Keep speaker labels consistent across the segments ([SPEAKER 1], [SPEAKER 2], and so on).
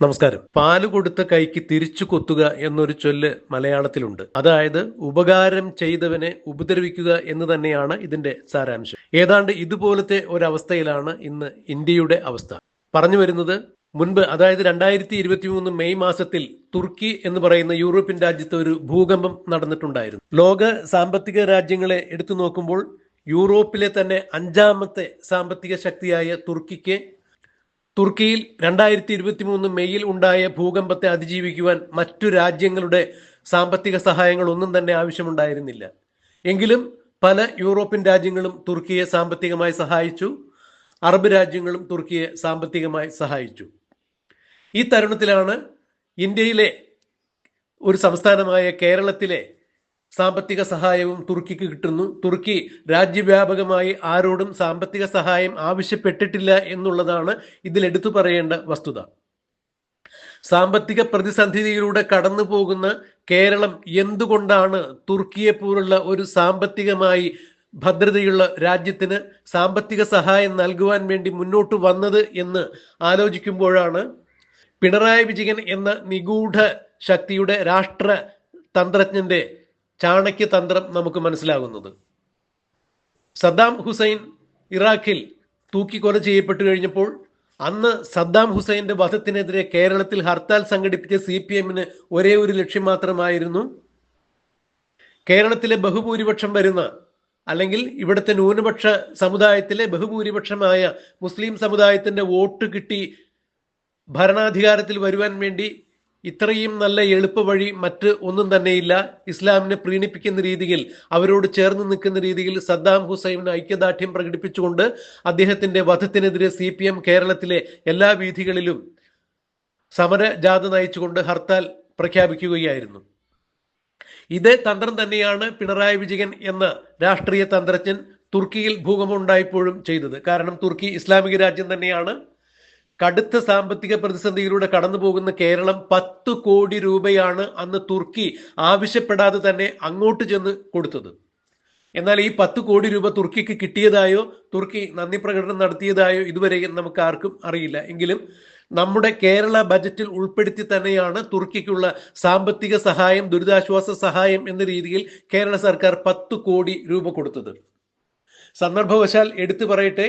[SPEAKER 1] നമസ്കാരം. പാൽ കൊടുത്ത കൈക്ക് തിരിച്ചു കൊത്തുക എന്നൊരു ചൊല്ല് മലയാളത്തിലുണ്ട്. അതായത് ഉപകാരം ചെയ്തവനെ ഉപദ്രവിക്കുക എന്ന് തന്നെയാണ് ഇതിന്റെ സാരാംശം. ഏതാണ്ട് ഇതുപോലത്തെ ഒരവസ്ഥയിലാണ് ഇന്ന് ഇന്ത്യയുടെ അവസ്ഥ. പറഞ്ഞു വരുന്നത് മുൻപ് അതായത് രണ്ടായിരത്തി ഇരുപത്തി മൂന്ന് മെയ് മാസത്തിൽ തുർക്കി എന്ന് പറയുന്ന യൂറോപ്യൻ രാജ്യത്ത് ഒരു ഭൂകമ്പം നടന്നിട്ടുണ്ടായിരുന്നു. ലോക സാമ്പത്തിക രാജ്യങ്ങളെ എടുത്തു നോക്കുമ്പോൾ യൂറോപ്പിലെ തന്നെ അഞ്ചാമത്തെ സാമ്പത്തിക ശക്തിയായ തുർക്കിക്ക് തുർക്കിയിൽ രണ്ടായിരത്തി ഇരുപത്തി മൂന്ന് മെയ്യിൽ ഉണ്ടായ ഭൂകമ്പത്തെ അതിജീവിക്കുവാൻ മറ്റു രാജ്യങ്ങളുടെ സാമ്പത്തിക സഹായങ്ങൾ ഒന്നും തന്നെ ആവശ്യമുണ്ടായിരുന്നില്ല. എങ്കിലും പല യൂറോപ്യൻ രാജ്യങ്ങളും തുർക്കിയെ സാമ്പത്തികമായി സഹായിച്ചു. അറബ് രാജ്യങ്ങളും തുർക്കിയെ സാമ്പത്തികമായി സഹായിച്ചു. ഈ തരുണത്തിലാണ് ഇന്ത്യയിലെ ഒരു സംസ്ഥാനമായ കേരളത്തിലെ സാമ്പത്തിക സഹായവും തുർക്കിക്ക് കിട്ടുന്നു. തുർക്കി രാജ്യവ്യാപകമായി ആരോടും സാമ്പത്തിക സഹായം ആവശ്യപ്പെട്ടിട്ടില്ല എന്നുള്ളതാണ് ഇതിൽ എടുത്തു പറയേണ്ട വസ്തുത. സാമ്പത്തിക പ്രതിസന്ധിയിലൂടെ കടന്നു പോകുന്ന കേരളം എന്തുകൊണ്ടാണ് തുർക്കിയെ പോലുള്ള ഒരു സാമ്പത്തികമായി ഭദ്രതയുള്ള രാജ്യത്തിന് സാമ്പത്തിക സഹായം നൽകുവാൻ വേണ്ടി മുന്നോട്ട് വന്നത് എന്ന് ആലോചിക്കുമ്പോഴാണ് പിണറായി വിജയൻ എന്ന നിഗൂഢ ശക്തിയുടെ രാഷ്ട്ര തന്ത്രജ്ഞന്റെ ചാണക്യ തന്ത്രം നമുക്ക് മനസ്സിലാകുന്നത്. സദ്ദാം ഹുസൈൻ ഇറാഖിൽ തൂക്കിക്കൊല ചെയ്യപ്പെട്ടു കഴിഞ്ഞപ്പോൾ അന്ന് സദ്ദാം ഹുസൈന്റെ വധത്തിനെതിരെ കേരളത്തിൽ ഹർത്താൽ സംഘടിപ്പിച്ച സി പി എമ്മിന് ഒരേ ഒരു ലക്ഷ്യം മാത്രമായിരുന്നു കേരളത്തിലെ ബഹുഭൂരിപക്ഷം വരുന്ന അല്ലെങ്കിൽ ഇവിടുത്തെ ന്യൂനപക്ഷ സമുദായത്തിലെ ബഹുഭൂരിപക്ഷമായ മുസ്ലിം സമുദായത്തിന്റെ വോട്ട് കിട്ടി ഭരണാധികാരത്തിൽ വരുവാൻ വേണ്ടി ഇത്രയും നല്ല എളുപ്പ വഴി മറ്റ് ഒന്നും തന്നെയില്ല. ഇസ്ലാമിനെ പ്രീണിപ്പിക്കുന്ന രീതിയിൽ അവരോട് ചേർന്ന് നിൽക്കുന്ന രീതിയിൽ സദ്ദാം ഹുസൈന് ഐക്യദാർഢ്യം പ്രകടിപ്പിച്ചുകൊണ്ട് അദ്ദേഹത്തിന്റെ വധത്തിനെതിരെ സി കേരളത്തിലെ എല്ലാ വീഥികളിലും സമര ജാഥ നയിച്ചുകൊണ്ട് ഹർത്താൽ പ്രഖ്യാപിക്കുകയായിരുന്നു. ഇതേ തന്ത്രം തന്നെയാണ് പിണറായി വിജയൻ എന്ന രാഷ്ട്രീയ തന്ത്രജ്ഞൻ തുർക്കിയിൽ ഭൂകമ്പം ഉണ്ടായപ്പോഴും ചെയ്തത്. കാരണം തുർക്കി ഇസ്ലാമിക രാജ്യം തന്നെയാണ് കടുത്ത സാമ്പത്തിക പ്രതിസന്ധിയിലൂടെ കടന്നു പോകുന്ന കേരളം പത്ത് കോടി രൂപയാണ് അന്ന് തുർക്കി ആവശ്യപ്പെടാതെ തന്നെ അങ്ങോട്ട് ചെന്ന് കൊടുത്തത്. എന്നാൽ ഈ പത്ത് കോടി രൂപ തുർക്കിക്ക് കിട്ടിയതായോ തുർക്കി നന്ദി പ്രകടനം നടത്തിയതായോ ഇതുവരെ നമുക്ക് ആർക്കും അറിയില്ല. എങ്കിലും നമ്മുടെ കേരള ബജറ്റിൽ ഉൾപ്പെടുത്തി തന്നെയാണ് തുർക്കിക്കുള്ള സാമ്പത്തിക സഹായം ദുരിതാശ്വാസ സഹായം എന്ന രീതിയിൽ കേരള സർക്കാർ പത്ത് കോടി രൂപ കൊടുത്തത്. സന്ദർഭവശാൽ എടുത്തു പറയട്ടെ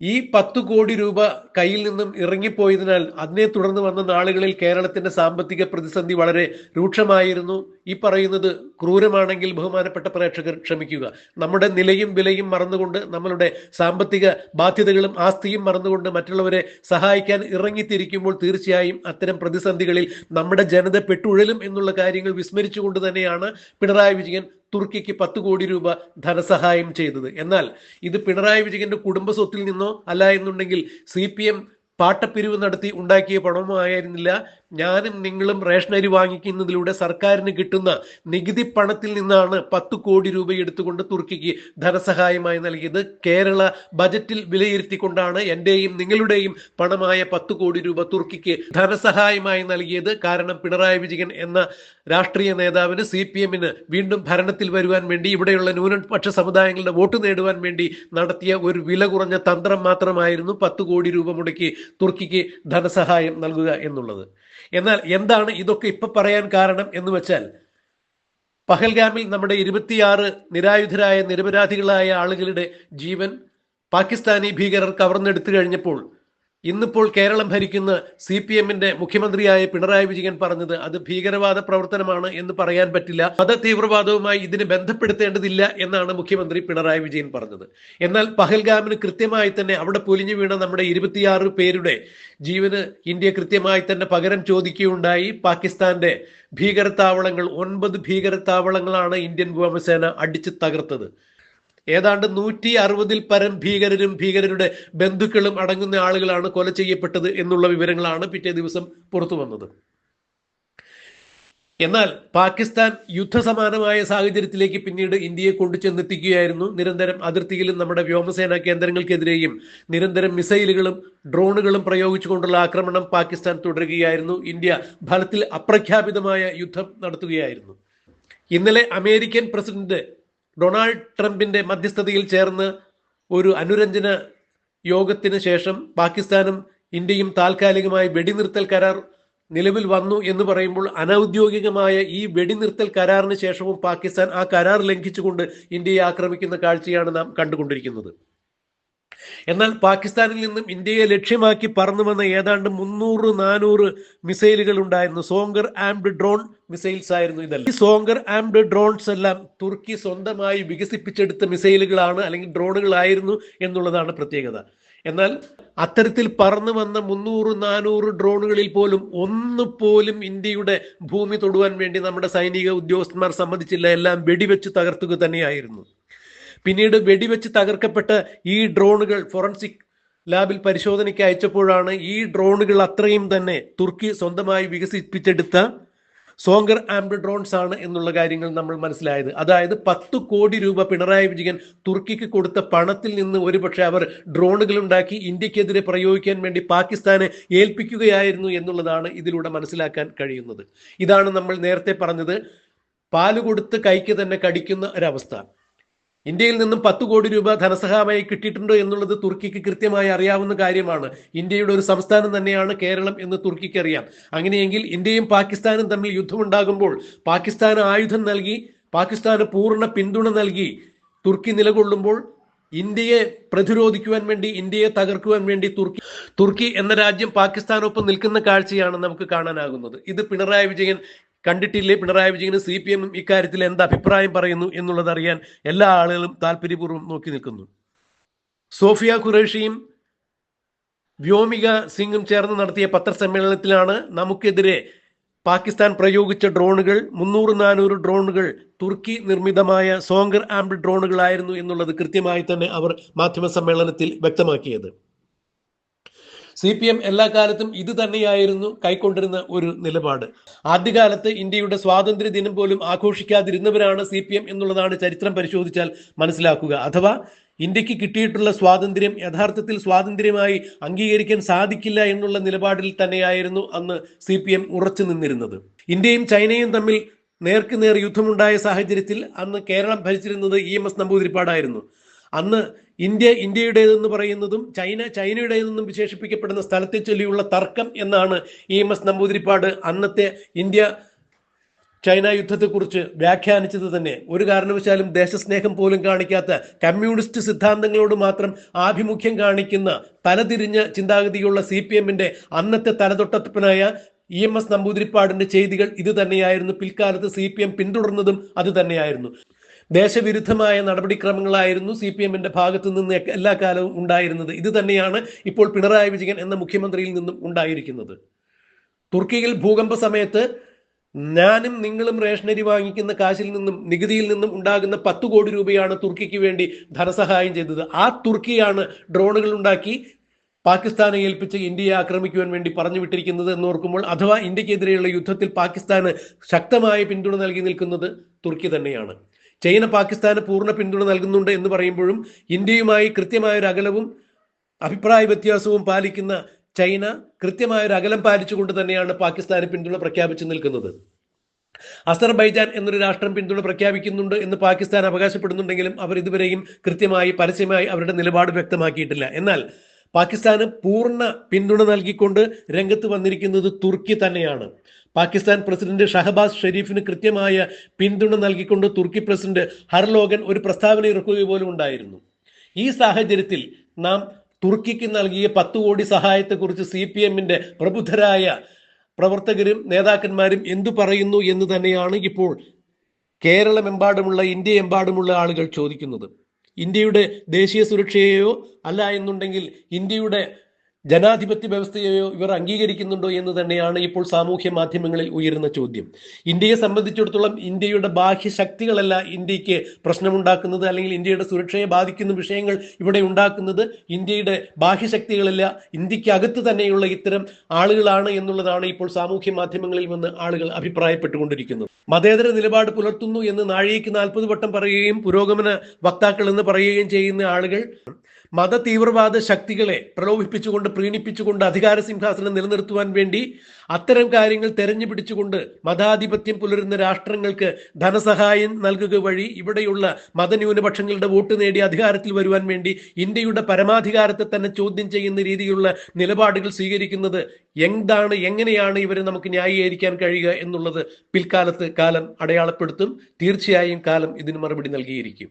[SPEAKER 1] ഈ പത്തു കോടി രൂപ കയ്യിൽ നിന്നും ഇറങ്ങിപ്പോയതിനാൽ അതിനെ തുടർന്ന് വന്ന നാളുകളിൽ കേരളത്തിന്റെ സാമ്പത്തിക പ്രതിസന്ധി വളരെ രൂക്ഷമായിരുന്നു. ഈ പറയുന്നത് ക്രൂരമാണെങ്കിൽ ബഹുമാനപ്പെട്ട പ്രേക്ഷകർ ക്ഷമിക്കുക. നമ്മുടെ നിലയും വിലയും മറന്നുകൊണ്ട് നമ്മളുടെ സാമ്പത്തിക ബാധ്യതകളും ആസ്തിയും മറന്നുകൊണ്ട് മറ്റുള്ളവരെ സഹായിക്കാൻ ഇറങ്ങിത്തിരിക്കുമ്പോൾ തീർച്ചയായും അത്തരം പ്രതിസന്ധികളിൽ നമ്മുടെ ജനത പെട്ടുഴലും എന്നുള്ള കാര്യങ്ങൾ വിസ്മരിച്ചുകൊണ്ട് തന്നെയാണ് പിണറായി വിജയൻ തുർക്കിക്ക് പത്ത് കോടി രൂപ ധനസഹായം ചെയ്തത്. എന്നാൽ ഇത് പിണറായി വിജയന്റെ കുടുംബ സ്വത്തിൽ നിന്നോ അല്ല എന്നുണ്ടെങ്കിൽ സി പി എം പാട്ടപ്പിരിവ് നടത്തി ഉണ്ടാക്കിയ പണമോ ആയിരുന്നില്ല. ഞാനും നിങ്ങളും റേഷൻ അരി വാങ്ങിക്കുന്നതിലൂടെ സർക്കാരിന് കിട്ടുന്ന നികുതി പണത്തിൽ നിന്നാണ് പത്ത് കോടി രൂപ എടുത്തുകൊണ്ട് തുർക്കിക്ക് ധനസഹായമായി നൽകിയത്. കേരള ബജറ്റിൽ വിലയിരുത്തിക്കൊണ്ടാണ് എന്റെയും നിങ്ങളുടെയും പണമായ പത്ത് കോടി രൂപ തുർക്കിക്ക് ധനസഹായമായി നൽകിയത്. കാരണം പിണറായി വിജയൻ എന്ന രാഷ്ട്രീയ നേതാവിന് സി പി എമ്മിന് വീണ്ടും ഭരണത്തിൽ വരുവാൻ വേണ്ടി ഇവിടെയുള്ള ന്യൂനപക്ഷ സമുദായങ്ങളുടെ വോട്ട് നേടുവാൻ വേണ്ടി നടത്തിയ ഒരു വില കുറഞ്ഞ തന്ത്രം മാത്രമായിരുന്നു പത്ത് കോടി രൂപ മുടക്കി തുർക്കിക്ക് ധനസഹായം നൽകുക എന്നുള്ളത്. എന്നാൽ എന്താണ് ഇതൊക്കെ ഇപ്പൊ പറയാൻ കാരണം എന്ന് വെച്ചാൽ പഹൽഗാമിൽ നമ്മുടെ ഇരുപത്തിയാറ് നിരായുധരായ നിരപരാധികളായ ആളുകളുടെ ജീവൻ പാകിസ്ഥാനി ഭീകരർ കവർന്നെടുത്തു കഴിഞ്ഞപ്പോൾ ഇന്നിപ്പോൾ കേരളം ഭരിക്കുന്ന സി പി എമ്മിന്റെ മുഖ്യമന്ത്രിയായ പിണറായി വിജയൻ പറഞ്ഞത് അത് ഭീകരവാദ പ്രവർത്തനമാണ് എന്ന് പറയാൻ പറ്റില്ല. മത തീവ്രവാദവുമായി ഇതിന് ബന്ധപ്പെടുത്തേണ്ടതില്ല എന്നാണ് മുഖ്യമന്ത്രി പിണറായി വിജയൻ പറഞ്ഞത്. എന്നാൽ പഹൽഗാമിന് കൃത്യമായി തന്നെ അവിടെ പൊലിഞ്ഞു വീണ നമ്മുടെ ഇരുപത്തിയാറ് പേരുടെ ജീവന് ഇന്ത്യ കൃത്യമായി തന്നെ പകരം ചോദിക്കുകയുണ്ടായി. പാകിസ്ഥാന്റെ ഭീകരത്താവളങ്ങൾ ഒൻപത് ഭീകരത്താവളങ്ങളാണ് ഇന്ത്യൻ വ്യോമസേന അടിച്ചു തകർത്തത്. ഏതാണ്ട് നൂറ്റി അറുപതിൽ പരം ഭീകരരും ഭീകരരുടെ ബന്ധുക്കളും അടങ്ങുന്ന ആളുകളാണ് കൊല ചെയ്യപ്പെട്ടത് എന്നുള്ള വിവരങ്ങളാണ് പിറ്റേ ദിവസം പുറത്തു വന്നത്. എന്നാൽ പാകിസ്ഥാൻ യുദ്ധസമാനമായ സാഹചര്യത്തിലേക്ക് പിന്നീട് ഇന്ത്യയെ കൊണ്ടുചെന്നെത്തിക്കുകയായിരുന്നു. നിരന്തരം അതിർത്തിയിലും നമ്മുടെ വ്യോമസേനാ കേന്ദ്രങ്ങൾക്കെതിരെയും നിരന്തരം മിസൈലുകളും ഡ്രോണുകളും പ്രയോഗിച്ചുകൊണ്ടുള്ള ആക്രമണം പാകിസ്ഥാൻ തുടരുകയായിരുന്നു. ഇന്ത്യ ഫലത്തിൽ അപ്രഖ്യാപിതമായ യുദ്ധം നടത്തുകയായിരുന്നു. ഇന്നലെ അമേരിക്കൻ പ്രസിഡന്റ് ഡൊണാൾഡ് ട്രംപിന്റെ മധ്യസ്ഥതയിൽ ചേർന്ന് ഒരു അനുരഞ്ജന യോഗത്തിന് ശേഷം പാകിസ്ഥാനും ഇന്ത്യയും താൽക്കാലികമായി വെടിനിർത്തൽ കരാർ നിലവിൽ വന്നു എന്ന് പറയുമ്പോൾ അനൌദ്യോഗികമായ ഈ വെടിനിർത്തൽ കരാറിന് ശേഷവും പാകിസ്ഥാൻ ആ കരാർ ലംഘിച്ചുകൊണ്ട് ഇന്ത്യയെ ആക്രമിക്കുന്ന കാഴ്ചയാണ് നാം കണ്ടുകൊണ്ടിരിക്കുന്നത്. എന്നാൽ പാകിസ്ഥാനിൽ നിന്നും ഇന്ത്യയെ ലക്ഷ്യമാക്കി പറന്നു വന്ന ഏതാണ്ട് മുന്നൂറ് നാനൂറ് മിസൈലുകൾ ഉണ്ടായിരുന്നു. സോങ്കർ ആംഡ് ഡ്രോൺ മിസൈൽസ് ആയിരുന്നു ഇതെല്ലാം. ഈ സോങ്കർ ആംഡ് ഡ്രോൺസ് എല്ലാം തുർക്കി സ്വന്തമായി വികസിപ്പിച്ചെടുത്ത മിസൈലുകളാണ് അല്ലെങ്കിൽ ഡ്രോണുകളായിരുന്നു എന്നുള്ളതാണ് പ്രത്യേകത. എന്നാൽ അത്തരത്തിൽ പറന്നു വന്ന മുന്നൂറ് നാനൂറ് ഡ്രോണുകളിൽ പോലും ഒന്ന് പോലും ഇന്ത്യയുടെ ഭൂമി തൊടുവാൻ വേണ്ടി നമ്മുടെ സൈനിക ഉദ്യോഗസ്ഥന്മാർ സമ്മതിച്ചില്ല. എല്ലാം വെടിവെച്ച് തകർത്തുക തന്നെയായിരുന്നു. പിന്നീട് വെടിവെച്ച് തകർക്കപ്പെട്ട ഈ ഡ്രോണുകൾ ഫോറൻസിക് ലാബിൽ പരിശോധനയ്ക്ക് അയച്ചപ്പോഴാണ് ഈ ഡ്രോണുകൾ അത്രയും തന്നെ തുർക്കി സ്വന്തമായി വികസിപ്പിച്ചെടുത്ത സോങ്കർ ആംഡ് ഡ്രോൺസ് ആണ് എന്നുള്ള കാര്യങ്ങൾ നമ്മൾ മനസ്സിലായത്. അതായത് പത്ത് കോടി രൂപ പിണറായി വിജയൻ തുർക്കിക്ക് കൊടുത്ത പണത്തിൽ നിന്ന് ഒരുപക്ഷെ അവർ ഡ്രോണുകൾ ഉണ്ടാക്കി ഇന്ത്യക്കെതിരെ പ്രയോഗിക്കാൻ വേണ്ടി പാകിസ്ഥാനെ ഏൽപ്പിക്കുകയായിരുന്നു എന്നുള്ളതാണ് ഇതിലൂടെ മനസ്സിലാക്കാൻ കഴിയുന്നത്. ഇതാണ് നമ്മൾ നേരത്തെ പറഞ്ഞത്. പാൽ കൊടുത്ത് കൈക്ക് തന്നെ കടിക്കുന്ന ഒരവസ്ഥ. ഇന്ത്യയിൽ നിന്നും പത്ത് കോടി രൂപ ധനസഹായമായി കിട്ടിയിട്ടുണ്ടോ എന്നുള്ളത് തുർക്കിക്ക് കൃത്യമായി അറിയാവുന്ന കാര്യമാണ്. ഇന്ത്യയുടെ ഒരു സംസ്ഥാനം തന്നെയാണ് കേരളം എന്ന് തുർക്കിക്ക് അറിയാം. അങ്ങനെയെങ്കിൽ ഇന്ത്യയും പാകിസ്ഥാനും തമ്മിൽ യുദ്ധമുണ്ടാകുമ്പോൾ പാകിസ്ഥാന് ആയുധം നൽകി പാകിസ്ഥാന് പൂർണ പിന്തുണ നൽകി തുർക്കി നിലകൊള്ളുമ്പോൾ ഇന്ത്യയെ പ്രതിരോധിക്കുവാൻ വേണ്ടി ഇന്ത്യയെ തകർക്കുവാൻ വേണ്ടി തുർക്കി തുർക്കി എന്ന രാജ്യം പാകിസ്ഥാനൊപ്പം നിൽക്കുന്ന കാഴ്ചയാണ് നമുക്ക് കാണാനാകുന്നത്. ഇത് പിണറായി വിജയൻ കണ്ടിട്ടില്ലേ? പിണറായി വിജയനും സി പി എമ്മും ഇക്കാര്യത്തിൽ എന്ത് അഭിപ്രായം പറയുന്നു എന്നുള്ളത് അറിയാൻ എല്ലാ ആളുകളും താല്പര്യപൂർവം നോക്കി നിൽക്കുന്നു. സോഫിയ ഖുറേഷിയും വ്യോമിക സിംഗും ചേർന്ന് നടത്തിയ പത്രസമ്മേളനത്തിലാണ് നമുക്കെതിരെ പാകിസ്ഥാൻ പ്രയോഗിച്ച ഡ്രോണുകൾ. മുന്നൂറ് നാനൂറ് ഡ്രോണുകൾ തുർക്കി നിർമ്മിതമായ സോങ്കർ ആംഡ് ഡ്രോണുകളായിരുന്നു എന്നുള്ളത് കൃത്യമായി തന്നെ അവർ മാധ്യമ സമ്മേളനത്തിൽ വ്യക്തമാക്കിയത്. സി പി എം എല്ലാ കാലത്തും ഇത് തന്നെയായിരുന്നു കൈക്കൊണ്ടിരുന്ന ഒരു നിലപാട്. ആദ്യകാലത്ത് ഇന്ത്യയുടെ സ്വാതന്ത്ര്യ ദിനം പോലും ആഘോഷിക്കാതിരുന്നവരാണ് സി പി എം എന്നുള്ളതാണ് ചരിത്രം പരിശോധിച്ചാൽ മനസ്സിലാക്കുക. അഥവാ ഇന്ത്യയ്ക്ക് കിട്ടിയിട്ടുള്ള സ്വാതന്ത്ര്യം യഥാർത്ഥത്തിൽ സ്വാതന്ത്ര്യമായി അംഗീകരിക്കാൻ സാധിക്കില്ല എന്നുള്ള നിലപാടിൽ തന്നെയായിരുന്നു അന്ന് സി പി എം ഉറച്ചു നിന്നിരുന്നത്. ഇന്ത്യയും ചൈനയും തമ്മിൽ നേർക്കുനേർ യുദ്ധമുണ്ടായ സാഹചര്യത്തിൽ അന്ന് കേരളം ഭരിച്ചിരുന്നത് ഇ എം എസ് നമ്പൂതിരിപ്പാടായിരുന്നു. അന്ന് ഇന്ത്യ ഇന്ത്യയുടേതെന്ന് പറയുന്നതും ചൈന ചൈനയുടേതെന്നും വിശേഷിപ്പിക്കപ്പെടുന്ന സ്ഥലത്തെ ചൊല്ലിയുള്ള തർക്കം എന്നാണ് ഇ എം എസ് നമ്പൂതിരിപ്പാട് അന്നത്തെ ഇന്ത്യ ചൈന യുദ്ധത്തെക്കുറിച്ച് വ്യാഖ്യാനിച്ചത് തന്നെ. ഒരു കാരണവശാലും ദേശസ്നേഹം പോലും കാണിക്കാത്ത കമ്മ്യൂണിസ്റ്റ് സിദ്ധാന്തങ്ങളോട് മാത്രം ആഭിമുഖ്യം കാണിക്കുന്ന തലതിരിഞ്ഞ ചിന്താഗതിയുള്ള സി പി എമ്മിന്റെ അന്നത്തെ തലതൊട്ടപ്പനായ ഇ എം എസ് നമ്പൂതിരിപ്പാടിന്റെ ചെയ്തികൾ ഇത് തന്നെയായിരുന്നു പിൽക്കാലത്ത് സി പി എം പിന്തുടർന്നതും അത് തന്നെയായിരുന്നു ദേശവിരുദ്ധമായ നടപടിക്രമങ്ങളായിരുന്നു സി പി എമ്മിന്റെ ഭാഗത്തു നിന്ന് എല്ലാ കാലവും ഉണ്ടായിരുന്നത്. ഇത് തന്നെയാണ് ഇപ്പോൾ പിണറായി വിജയൻ എന്ന മുഖ്യമന്ത്രിയിൽ നിന്നും ഉണ്ടായിരിക്കുന്നത്. തുർക്കിയിൽ ഭൂകമ്പ സമയത്ത് ഞാനും നിങ്ങളും റേഷനരി വാങ്ങിക്കുന്ന കാശിൽ നിന്നും നികുതിയിൽ നിന്നും ഉണ്ടാകുന്ന പത്ത് കോടി രൂപയാണ് തുർക്കിക്ക് വേണ്ടി ധനസഹായം ചെയ്തത്. ആ തുർക്കിയാണ് ഡ്രോണുകൾ ഉണ്ടാക്കി പാകിസ്ഥാനെ ഏൽപ്പിച്ച് ഇന്ത്യയെ ആക്രമിക്കുവാൻ വേണ്ടി പറഞ്ഞു വിട്ടിരിക്കുന്നത് എന്ന് ഓർക്കുമ്പോൾ അഥവാ ഇന്ത്യക്കെതിരെയുള്ള യുദ്ധത്തിൽ പാകിസ്ഥാന് ശക്തമായ പിന്തുണ നൽകി നിൽക്കുന്നത് തുർക്കി തന്നെയാണ്. ചൈന പാകിസ്ഥാന് പൂർണ പിന്തുണ നൽകുന്നുണ്ട് എന്ന് പറയുമ്പോഴും ഇന്ത്യയുമായി കൃത്യമായ ഒരു അകലവും അഭിപ്രായ വ്യത്യാസവും പാലിക്കുന്ന ചൈന കൃത്യമായ ഒരു അകലം പാലിച്ചുകൊണ്ട് തന്നെയാണ് പാകിസ്ഥാന് പിന്തുണ പ്രഖ്യാപിച്ചു നിൽക്കുന്നത്. അസർബൈജാൻ എന്നൊരു രാഷ്ട്രം പിന്തുണ പ്രഖ്യാപിക്കുന്നുണ്ട് എന്ന് പാകിസ്ഥാൻ അവകാശപ്പെടുന്നുണ്ടെങ്കിലും അവർ ഇതുവരെയും കൃത്യമായി പരസ്യമായി അവരുടെ നിലപാട് വ്യക്തമാക്കിയിട്ടില്ല. എന്നാൽ പാകിസ്ഥാന് പൂർണ പിന്തുണ നൽകിക്കൊണ്ട് രംഗത്ത് വന്നിരിക്കുന്നത് തുർക്കി തന്നെയാണ്. പാകിസ്ഥാൻ പ്രസിഡന്റ് ഷഹബാസ് ഷെരീഫിന് കൃത്യമായ പിന്തുണ നൽകിക്കൊണ്ട് തുർക്കി പ്രസിഡന്റ് ഹർലോഗൻ ഒരു പ്രസ്താവന ഇറക്കുക പോലും ഉണ്ടായിരുന്നു. ഈ സാഹചര്യത്തിൽ നാം തുർക്കിക്ക് നൽകിയ പത്ത് കോടി സഹായത്തെക്കുറിച്ച് സി പി എമ്മിന്റെ പ്രബുദ്ധരായ പ്രവർത്തകരും നേതാക്കന്മാരും എന്തു പറയുന്നു എന്ന് തന്നെയാണ് ഇപ്പോൾ കേരളമെമ്പാടുമുള്ള ഇന്ത്യയെമ്പാടുമുള്ള ആളുകൾ ചോദിക്കുന്നത്. ഇന്ത്യയുടെ ദേശീയ സുരക്ഷയെയോ അല്ല എന്നുണ്ടെങ്കിൽ ഇന്ത്യയുടെ ജനാധിപത്യ വ്യവസ്ഥയെയോ ഇവർ അംഗീകരിക്കുന്നുണ്ടോ എന്ന് തന്നെയാണ് ഇപ്പോൾ സാമൂഹ്യ മാധ്യമങ്ങളിൽ ഉയരുന്ന ചോദ്യം. ഇന്ത്യയെ സംബന്ധിച്ചിടത്തോളം ഇന്ത്യയുടെ ബാഹ്യ ശക്തികളല്ല ഇന്ത്യയ്ക്ക് പ്രശ്നമുണ്ടാക്കുന്നത് അല്ലെങ്കിൽ ഇന്ത്യയുടെ സുരക്ഷയെ ബാധിക്കുന്ന വിഷയങ്ങൾ ഇവിടെ ഉണ്ടാക്കുന്നത്. ഇന്ത്യയുടെ ബാഹ്യശക്തികളല്ല ഇന്ത്യയ്ക്ക് അകത്ത് തന്നെയുള്ള ഇത്തരം ആളുകളാണ് എന്നുള്ളതാണ് ഇപ്പോൾ സാമൂഹ്യ മാധ്യമങ്ങളിൽ വന്ന് ആളുകൾ അഭിപ്രായപ്പെട്ടുകൊണ്ടിരിക്കുന്നത്. മതേതര നിലപാട് പുലർത്തുന്നു എന്ന് നാഴികയ്ക്ക് നാൽപ്പത് വട്ടം പറയുകയും പുരോഗമന വക്താക്കൾ എന്ന് പറയുകയും ചെയ്യുന്ന ആളുകൾ മത തീവ്രവാദ ശക്തികളെ പ്രലോഭിപ്പിച്ചുകൊണ്ട് പ്രീണിപ്പിച്ചുകൊണ്ട് അധികാര സിംഹാസനം നിലനിർത്തുവാൻ വേണ്ടി അത്തരം കാര്യങ്ങൾ തെരഞ്ഞു പിടിച്ചുകൊണ്ട് മതാധിപത്യം പുലരുന്ന രാഷ്ട്രങ്ങൾക്ക് ധനസഹായം നൽകുക വഴി ഇവിടെയുള്ള മതന്യൂനപക്ഷങ്ങളുടെ വോട്ട് നേടി അധികാരത്തിൽ വരുവാൻ വേണ്ടി ഇന്ത്യയുടെ പരമാധികാരത്തെ തന്നെ ചോദ്യം ചെയ്യുന്ന രീതിയിലുള്ള നിലപാടുകൾ സ്വീകരിക്കുന്നത് എന്താണ് എങ്ങനെയാണ് ഇവരെ നമുക്ക് ന്യായീകരിക്കാൻ കഴിയുക എന്നുള്ളത് പിൽക്കാലത്ത് കാലം അടയാളപ്പെടുത്തും. തീർച്ചയായും കാലം ഇതിന് മറുപടി നൽകിയിരിക്കും.